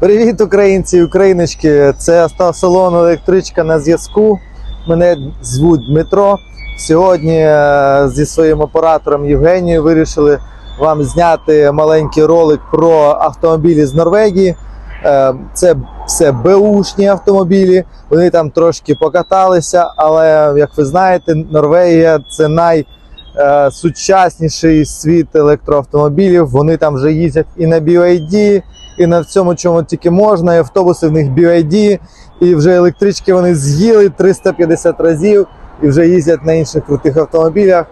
Привіт, українці і україночки! Це автосалон електричка на зв'язку. Мене звуть Дмитро. Сьогодні е, зі своїм оператором Євгенією вирішили вам зняти маленький ролик про автомобілі з Норвегії. Е, Це все беушні автомобілі. Вони там трошки покаталися, але як ви знаєте, Норвегія це най е, світ електроавтомобілів. Вони там вже їздять і на BYD, і на всьому, чому тільки можна. І автобуси в них BYD, і вже електрички вони з'їли 350 разів і вже їздять на інших крутих автомобілях.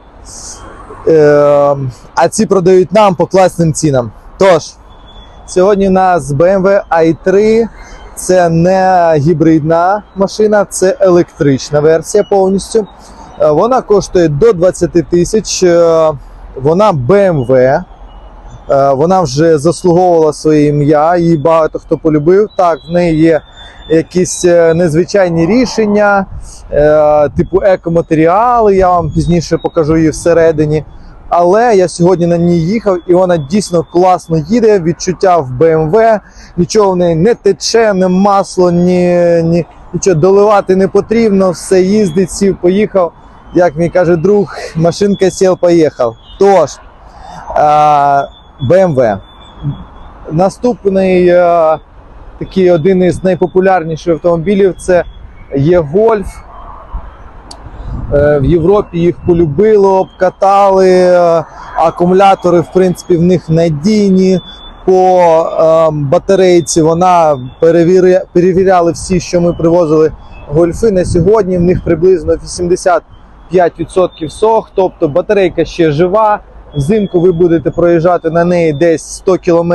Е, а ці продають нам по класним цінам. Тож, сьогодні у нас BMW i3. Це не гібридна машина, це електрична версія повністю. Е, Вона коштує до 20 тисяч. Е, Вона BMW. Е, Вона вже заслуговувала своє ім'я, її багато хто полюбив. Так, в неї є якісь е, незвичайні рішення, е, типу екоматеріали. Я вам пізніше покажу її всередині. Але я сьогодні на ній їхав, і вона дійсно класно їде. Відчуття в BMW, нічого в неї не тече, не масло, ні, ні, нічого доливати не потрібно. Все їздить, сів, поїхав. Як мені каже друг, машинка сів, поїхав. Тож, BMW. Наступний е, такий один із найпопулярніших автомобілів це є Гольф. Е, В Європі їх полюбило, обкатали. е, Акумулятори, в принципі, в них надійні. По батарейці вона перевіря, перевіряли всі, що ми привозили гольфи. На сьогодні в них приблизно 85% сох, тобто батарейка ще жива. Взимку ви будете проїжджати на неї десь 100 км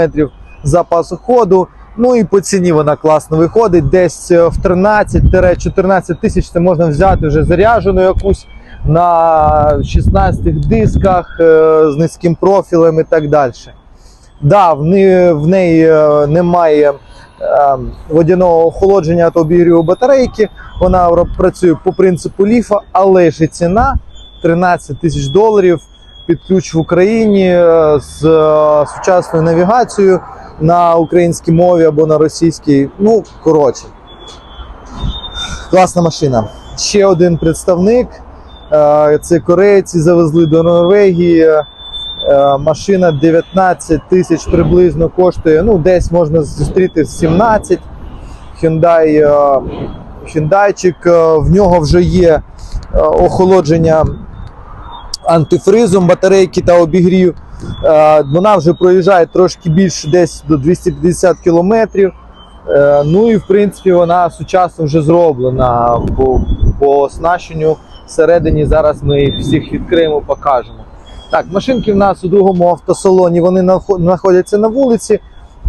запасу ходу. Ну і по ціні вона класно виходить. Десь е, в 13-14 тисяч це можна взяти вже заряджену якусь на 16 дисках е, з низьким профілем і так далі. Да, в неї, е, немає е, водяного охолодження та обігріву батарейки. Вона працює по принципу ліфа, але ж і ціна 13 тисяч доларів під ключ в Україні е, з е, сучасною навігацією на українській мові або на російській. Ну, коротше. Класна машина. Ще один представник. Е, Це корейці завезли до Норвегії. Машина 19 тисяч приблизно коштує. Ну, десь можна зустріти 17. Hyundai, Hyundaiчик, в нього вже є охолодження антифризом, батарейки та обігрів. Е, Вона вже проїжджає трошки більше, десь до 250 кілометрів. Е, Ну і в принципі вона сучасно вже зроблена по, по оснащенню всередині. Зараз ми всіх відкриємо, покажемо. Так, машинки в нас у другому автосалоні вони знаходяться на вулиці.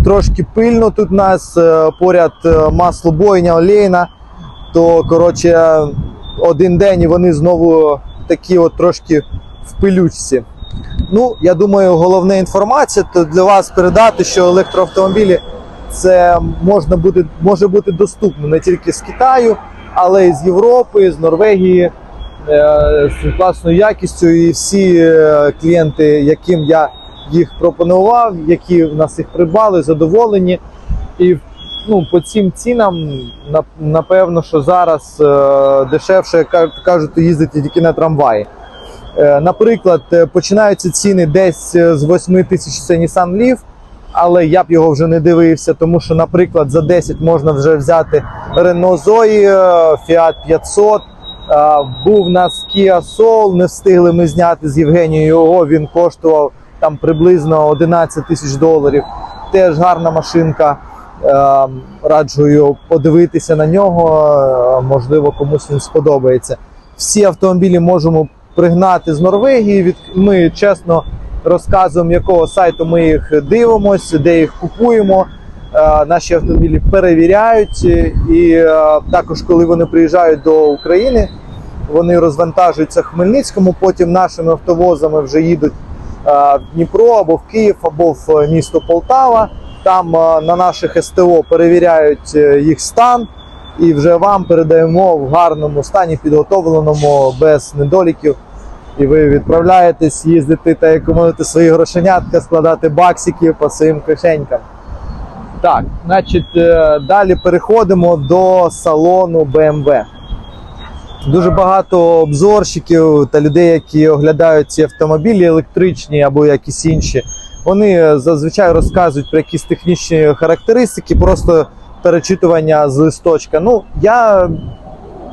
Трошки пильно тут у нас е, поряд маслобойня, олейна. То коротше, один день і вони знову такі от трошки в пилючці. Ну, я думаю, головна інформація то для вас передати, що електроавтомобілі це можна буде, може бути доступно не тільки з Китаю, але й з Європи, з Норвегії е, з класною якістю. І всі е, клієнти, яким я їх пропонував, які в нас їх придбали, задоволені. І ну, по цим цінам, напевно, що зараз е, дешевше, кажуть, їздити тільки на трамваї. Е, Наприклад, е, починаються ціни десь е, з 8 тисяч це Nissan Leaf, але я б його вже не дивився, тому що, наприклад, за 10 можна вже взяти Renault Zoe, Fiat 500. е, Був у нас Kia Soul, не встигли ми зняти з Євгенією його, він коштував там приблизно 11 тисяч доларів. Теж гарна машинка. Раджу його подивитися на нього, можливо, комусь він сподобається. Всі автомобілі можемо пригнати з Норвегії. Від ми чесно розказуємо, якого сайту ми їх дивимося, де їх купуємо. Е, Наші автомобілі перевіряють, е, і е, також, коли вони приїжджають до України, вони розвантажуються Хмельницькому. Потім нашими автовозами вже їдуть в Дніпро або в Київ, або в місто Полтава. Там на наших СТО перевіряють їх стан і вже вам передаємо в гарному стані, підготовленому, без недоліків. І ви відправляєтесь їздити та економити свої грошенятка, складати баксики по своїм кишенькам. Так, значить, е, далі переходимо до салону BMW. Дуже багато обзорщиків та людей, які оглядають ці автомобілі електричні або якісь інші. Вони е, зазвичай розказують про якісь технічні характеристики, просто перечитування з листочка. Ну, я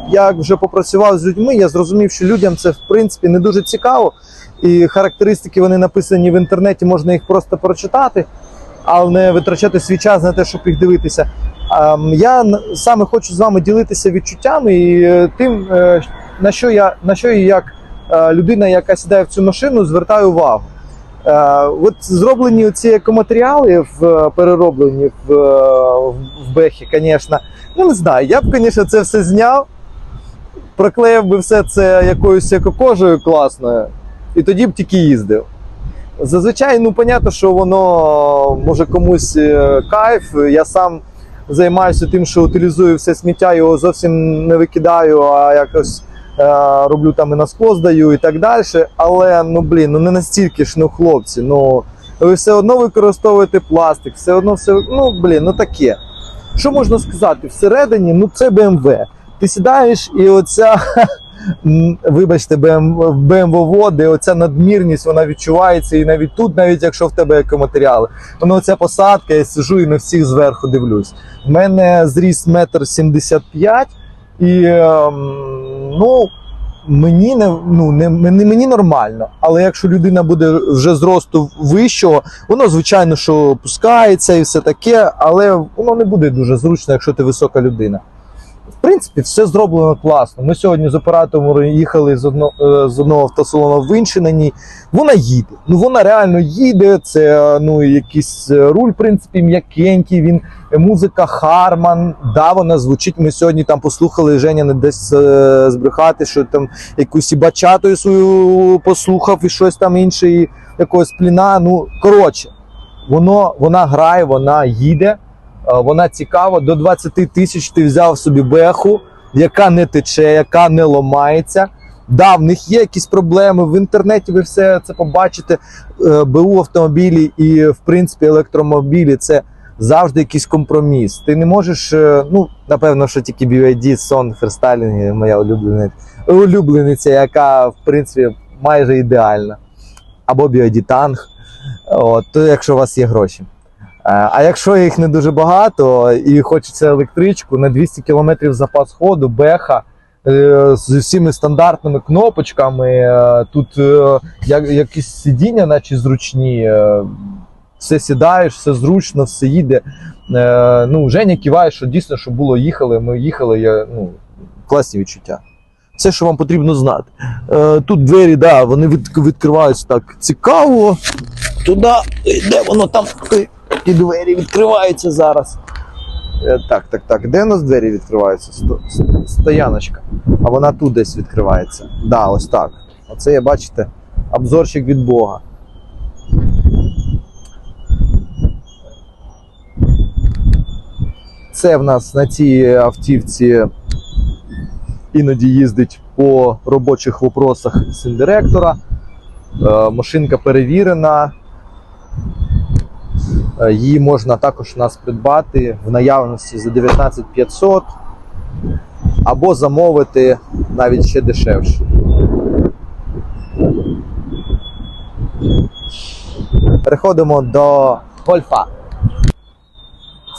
як вже попрацював з людьми, я зрозумів, що людям це в принципі не дуже цікаво. І характеристики вони написані в інтернеті, можна їх просто прочитати, але не витрачати свій час на те, щоб їх дивитися. Я саме хочу з вами ділитися відчуттями і е, тим, е, на що я на що і як е, людина, яка сідає в цю машину, звертаю увагу. Е, От зроблені ці екоматеріали в перероблені в, е, в Бехі, звісно. Ну не знаю, я б, звісно, це все зняв, проклеїв би все це якоюсь екокожею класною, і тоді б тільки їздив. Зазвичай, ну, понятно, що воно може комусь е, кайф. Я сам займаюся тим, що утилізую все сміття, його зовсім не викидаю, а якось е, роблю там і на скло здаю і так далі. Але ну блін, ну не настільки ж, ну хлопці. Ну ви все одно використовуєте пластик, все одно все. Ну блін, ну таке. Що можна сказати? Всередині, ну це BMW. Ти сідаєш, і оця, вибачте, де оця надмірність вона відчувається, і навіть тут, навіть якщо в тебе екоматеріали. Воно оця посадка, я сижу і на всіх зверху дивлюсь. У мене зріст метр сімдесят п'ять, і ем, ну. Мені не, ну, не, мені нормально, але якщо людина буде вже зросту вищого, воно звичайно що опускається і все таке, але воно не буде дуже зручно, якщо ти висока людина. В принципі, все зроблено класно. Ми сьогодні з оператором їхали з, одно, е, з одного автосалону в інший на ній. Вона їде. Ну вона реально їде. Це е, ну якийсь е, руль, в принципі, м'якенький. Він музика Харман. Да, вона звучить. Ми сьогодні там послухали Женя не десь е, збрехати, що там якусь і бачатою свою послухав і щось там інше, і якогось пліна. Ну коротше, воно вона грає, вона їде. Е, Вона цікава. До 20 тисяч ти взяв собі беху, яка не тече, яка не ломається. Да, в них є якісь проблеми. В інтернеті ви все це побачите. Е, БУ автомобілі і, в принципі, електромобілі це завжди якийсь компроміс. Ти не можеш, е, ну, напевно, що тільки BYD, Сон, ферстайлінг, моя улюблена, улюблениця, яка, в принципі, майже ідеальна. Або BYD Танг, от, то якщо у вас є гроші. Е, А якщо їх не дуже багато і хочеться електричку на 200 км запас ходу, беха е, з усіми стандартними кнопочками, е, тут якісь сидіння, наче зручні, все сідаєш, все зручно, все їде. Ну, Женя киває, що дійсно, що було, їхали, ми їхали, я, ну, класні відчуття. Все, що вам потрібно знати. Тут двері, да, вони від, відкриваються так цікаво. Туди, де воно там? Ті двері відкриваються зараз. Е, Так, так, так. Де у нас двері відкриваються? Стояночка. А вона тут десь відкривається. Да, ось так. Оце є, бачите, обзорчик від Бога. Це в нас на цій автівці іноді їздить по робочих вопросах син директора. Е, Машинка перевірена. Е, Її можна також у нас придбати в наявності за 19 500 або замовити навіть ще дешевше. Переходимо до гольфа.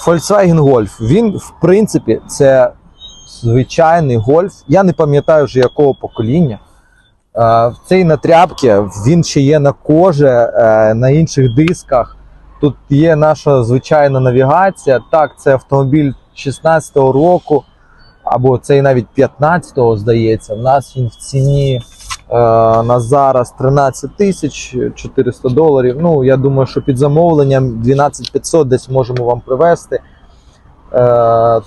Volkswagen Golf. Він, в принципі, це звичайний гольф. Я не пам'ятаю вже якого покоління. Е, Цей на тряпки, він ще є на кожі, е, на інших дисках. Тут є наша звичайна навігація. Так, це автомобіль 16-го року, або цей навіть 15-го, здається. У нас він в ціні е, на зараз 13 тисяч 400 доларів. Ну, я думаю, що під замовленням 12 500 десь можемо вам привезти. Е,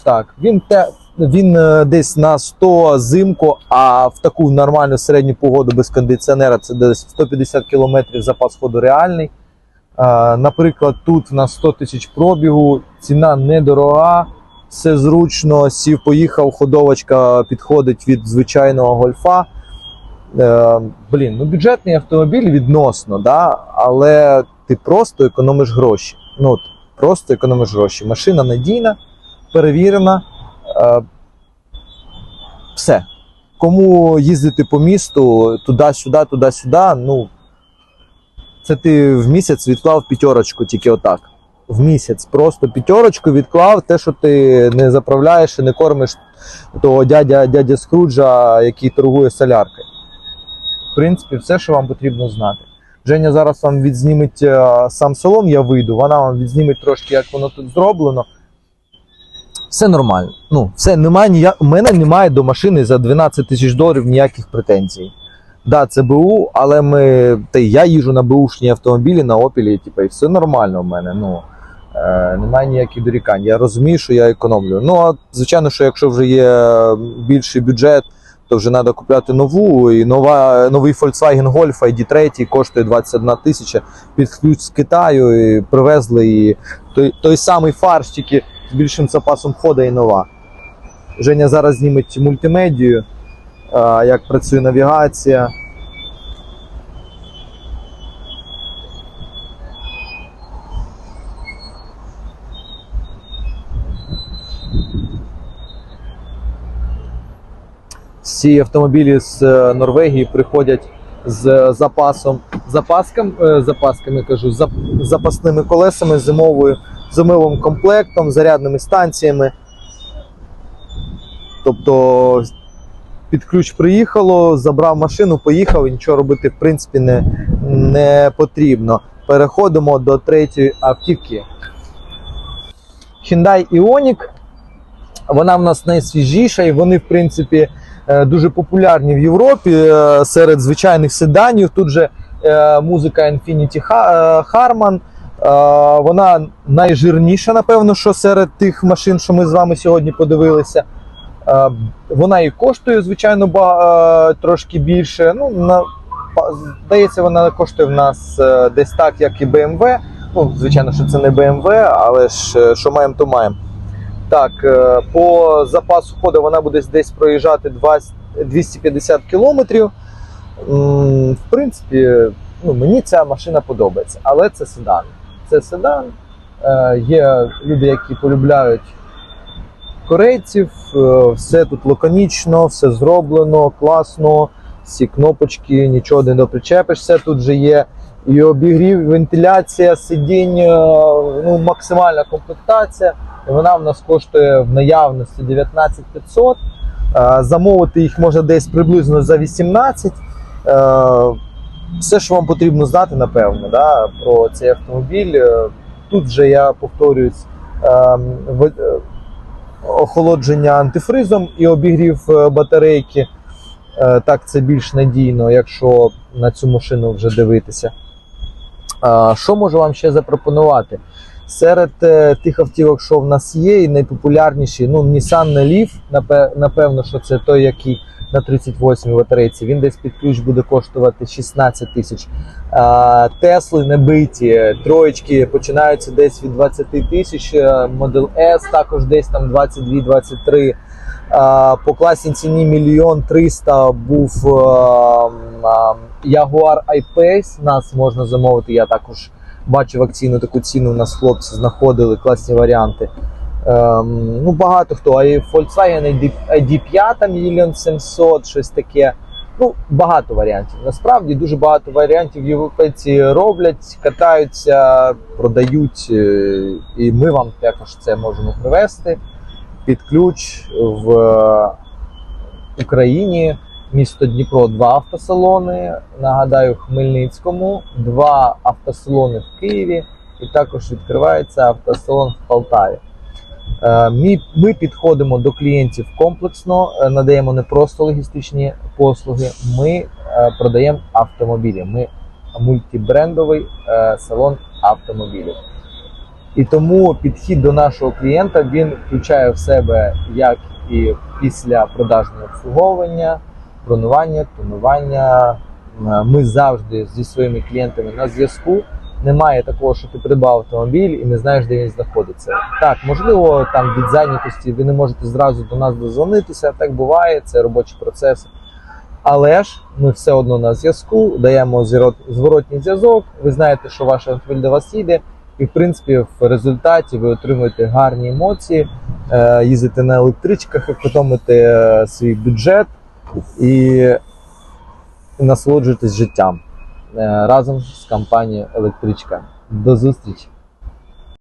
так, він, те, він е, десь на 100 зимку, а в таку нормальну середню погоду без кондиціонера це десь 150 км запас ходу реальний. Наприклад, тут в нас 100 тисяч пробігу, ціна недорога, все зручно, сів, поїхав, ходовочка підходить від звичайного гольфа. Е, блін, ну бюджетний автомобіль відносно, да? але ти просто економиш гроші. Ну, просто економиш гроші. Машина надійна, перевірена. Е, все. Кому їздити по місту туди-сюди, туди-сюди, ну це ти в місяць відклав п'ятерочку тільки отак. В місяць просто п'ятерочку відклав те, що ти не заправляєш і не кормиш того дядя, дядя Скруджа, який торгує соляркою. В принципі, все, що вам потрібно знати. Женя зараз вам відзніметь е, сам салон, я вийду, вона вам відзніметь трошки, як воно тут зроблено. Все нормально. Ну, все, немає ніяк... У мене немає до машини за 12 тисяч доларів ніяких претензій. Да, це БУ, але ми. Та я їжу на БУшні автомобілі, на Опілі, типу, і все нормально в мене. Ну, е, немає ніяких дорікань. Я розумію, що я економлю. Ну, а звичайно, що якщо вже є більший бюджет, то вже треба купляти нову. І нова, новий Volkswagen Golf ID3 коштує 21 тисяча під ключ з Китаю. І привезли і той, той самий фарш, тільки з більшим запасом хода і нова. Женя зараз зніметь мультимедію, як працює навігація. Всі автомобілі з е, Норвегії приходять з запасом, запаском, е, запасками кажу, зап- запасними колесами, зимовою, зимовим комплектом, зарядними станціями. Тобто під ключ приїхало, забрав машину, поїхав і нічого робити в принципі не, не потрібно. Переходимо до третьої автівки. Hyundai Ioniq. Вона в нас найсвіжіша, і вони, в принципі, е, дуже популярні в Європі е, серед звичайних седанів. Тут же е, музика Infinity Ha- Harman. Вона найжирніша, напевно, що серед тих машин, що ми з вами сьогодні подивилися. Е, Вона і коштує, звичайно, е, трошки більше. Ну, на, здається, вона коштує в нас е, десь так, як і BMW. Ну, звичайно, що це не BMW, але ж що маємо, то маємо. Так, по запасу ходу вона буде десь проїжджати 20, 250 кілометрів. В принципі, ну, мені ця машина подобається, але це седан. Це седан. Є люди, які полюбляють корейців, е, все тут лаконічно, все зроблено, класно, всі кнопочки, нічого не допричепишся. Тут же є і обігрів, вентиляція, сидінь, е, ну, максимальна комплектація. Вона в нас коштує в наявності 19 500. Е, Замовити їх можна десь приблизно за 18. Е, Все, що вам потрібно знати, напевно, да, про цей автомобіль. Тут же я повторююсь, ем, охолодження антифризом і обігрів е, батарейки. Е, Так, це більш надійно, якщо на цю машину вже дивитися. Що можу вам ще запропонувати? Серед е, тих автівок, що в нас є, і найпопулярніші, ну, Nissan Leaf, напевно, що це той, який на 38 батарейці, він десь під ключ буде коштувати 16 тисяч. Тесли небиті, троєчки починаються десь від 20 тисяч, е, Model S також десь там 22-23. А, По класній ціні мільйон 300 був е, м, а, Jaguar I-Pace, нас можна замовити, я також бачив акційну таку ціну, у нас хлопці знаходили класні варіанти. Ем, ну, багато хто, а і Volkswagen ID, ID5 мільйон 700, щось таке. Ну, багато варіантів. Насправді дуже багато варіантів європейці роблять, катаються, продають, е, і ми вам також це можемо привезти під ключ в Україні. Місто Дніпро, два автосалони. Нагадаю, в Хмельницькому, два автосалони в Києві, і також відкривається автосалон в Полтаві. Е, Ми, ми підходимо до клієнтів комплексно, е, надаємо не просто логістичні послуги, ми е, продаємо автомобілі. Ми мультибрендовий салон автомобілів. І тому підхід до нашого клієнта він включає в себе як і після продажного обслуговування, бронування, тонування. Ми завжди зі своїми клієнтами на зв'язку. Немає такого, що ти придбав автомобіль і не знаєш, де він знаходиться. Так, можливо, там від зайнятості ви не можете зразу до нас дозвонитися. Так буває, це робочі процеси. Але ж ми все одно на зв'язку, даємо зворотній зв'язок. Ви знаєте, що ваш автомобіль до вас їде, і І в принципі, в результаті ви отримуєте гарні емоції, е, їздите на електричках, економите е, свій бюджет і насолоджуйтесь життям е, разом з компанією Електричка. До зустрічі!